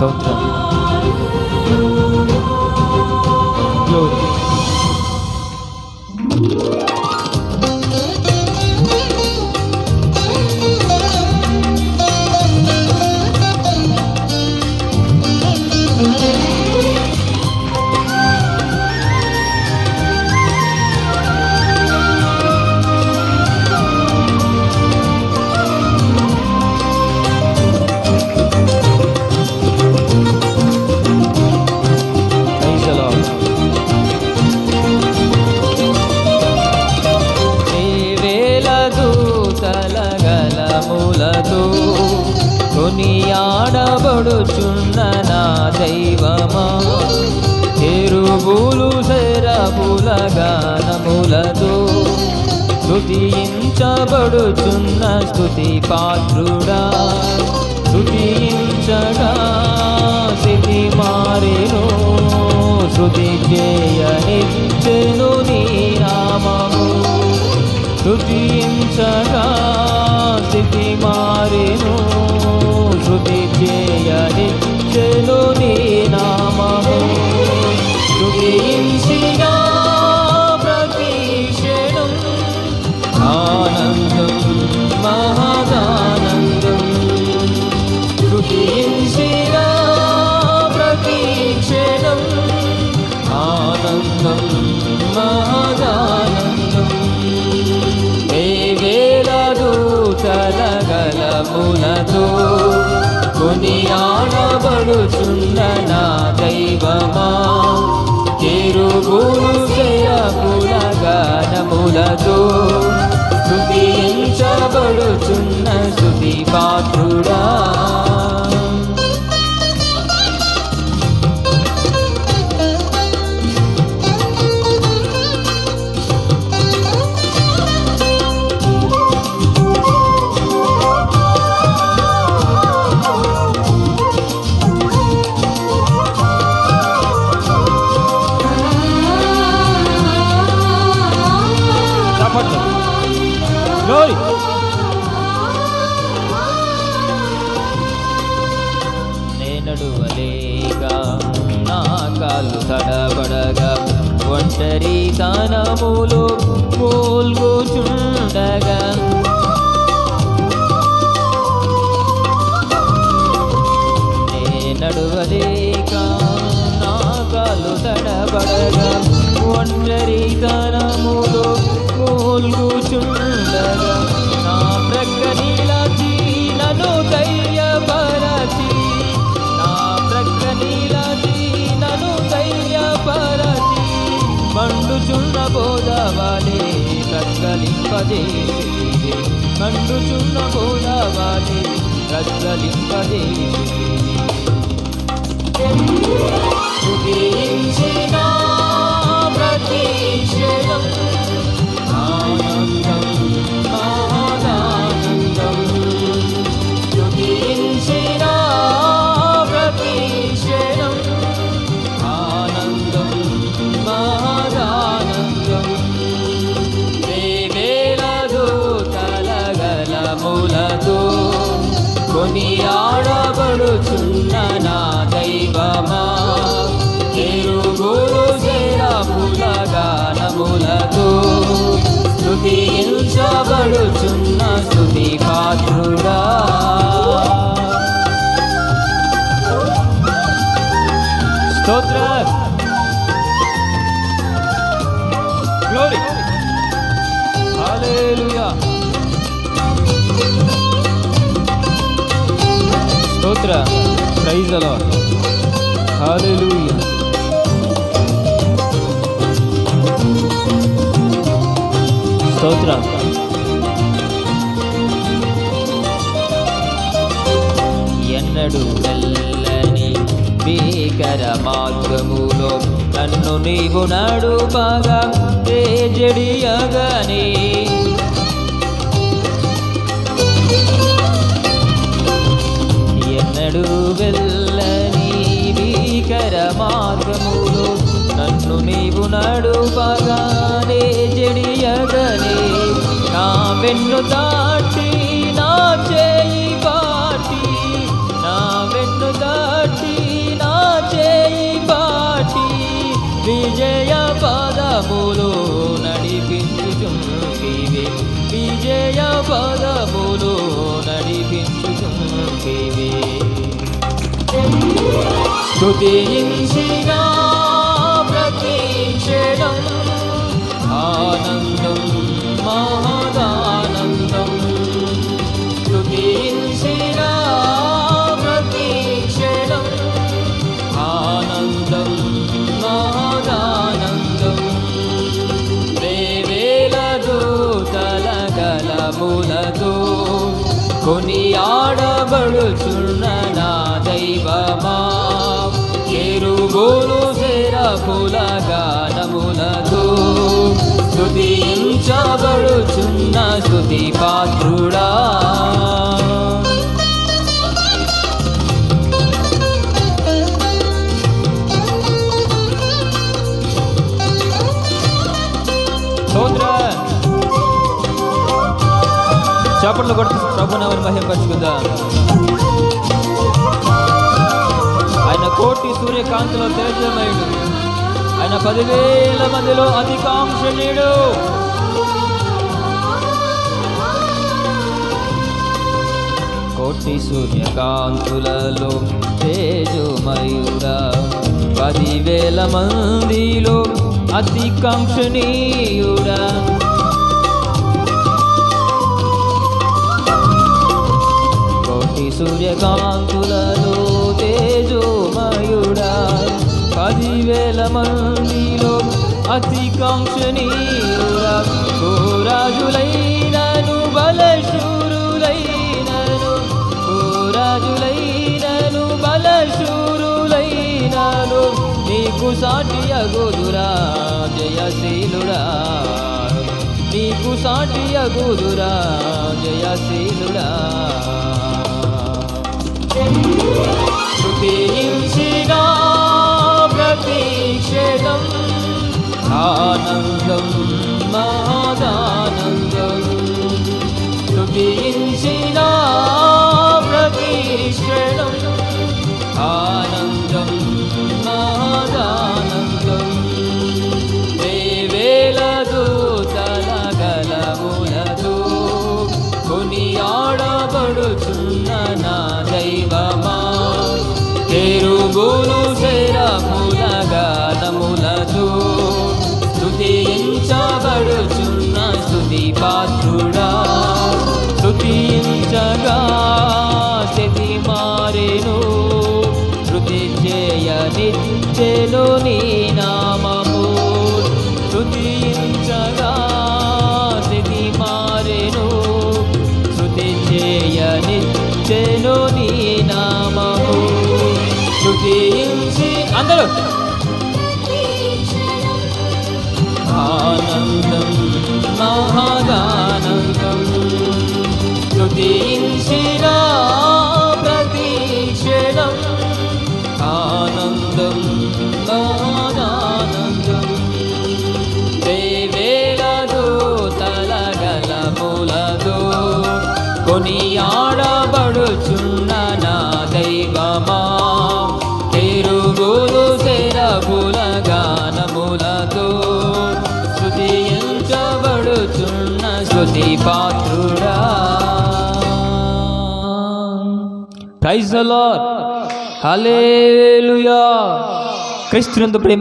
స్తోత్రం Glory. కొనియాడబడుచున్న నా దైవమా? ఎరుబులు శరబుల గానములతో స్థుతించబడుచున్న స్థుతి పాత్రుడా స్థుతించగా స్థితి మారిను శృతి చేయనిచ్చెను నీ నామము. స్థుతించగా స్థితి మారిను చేయనిచ్చెను నీ నామము. స్తుతించిగా ప్రతి ఆనందం మహదానందం స్తుతించిగా ప్రతి క్షణం ఆనందం మహదానందం ఏ వేల దూతల గలములతో కొని ఆడబడుచున్న నా దైవమా? చెరువులు జయముల గానములతో స్తుతించబడుచున్న స్తుతి పాత్రుడా కాళ్ళు తడబడగా ఒంటరి తనములో మూల్గుచుండగా. నడువలేక నా కాలు తడబడగా ఒంటరి తనములో మూల్గుచుండగా. నా ప్రక్క చీలను కై బోధవాలే ప్రక్కలింపజేసి మండుచున్న బోధవాలే ప్రక్కలింపజేసి కొని ఆడబడుచున్న నా దైవమా? ఎరుగురు జరముల గానములతో స్తుతించబడుచున్న స్థుతి పాత్రుడా స్తోత్ర స్తోత్ర ప్రైజ్ అలా హల్లెలూయా స్తోత్ర ఎన్నడు వెళ్ళని భీకర మార్గములో నన్ను నీవు నాడు బాగా తేజడియగని నడు వెళ్ళని భీకర మార్గములు నన్ను నీవు నడుపగానే జడియగనే. నా వెన్ను దాటి నా చేయి పాటి నా వెన్ను దాటి నా చేయి పాటి. విజయ పదములు నడిపించుచుంటివి. విజయ పదము స్తుతించిన ప్రతి క్షణం ఆనందం మహదానందం. స్తుతించిన ప్రతి క్షణం ఆనందం మహదానందం. వేవేల దూతల గలములతో కొని ఆడబడుచున్న నా దైవమా ఎరుగోలు శరఫుల గానములతో స్తుతించబడుచున్న స్తుతి పాత్రుడా స్తోత్రం. చప్పట్లు కొడుతూ ప్రభునవని మహింపరుచుకుందాం. కోటి సూర్యకాంతిలో తేజమయుడు. ఆయన పదివేల మందిలో అధికాంశనీయుడు కోటి సూర్యకాంతులలో తేజమయుడా. పదివేల మందిలో అతికాంక్షణీయుడా కోటి సూర్యకాంతులలో అతికాంక్షణీయుడా కోరాజులైనను బలశూరులైనను కోరాజులైనను బలశూరులైనను నీకు సాటి అగుదురా జయశీలుడా. నీకు సాటి అగుదురా జయశీలుడా. శృతించిన ప్రతీక్షణం ఆనందం మహదానందం. శృతించిన స్తుతించి అందరూ. ఆనందం మహాగానందం. స్తుతించిన స్తుతి పాత్రుడా ప్రైజ్ ద లార్డ్ హల్లెలూయా క్రీస్తునందు ప్రేమ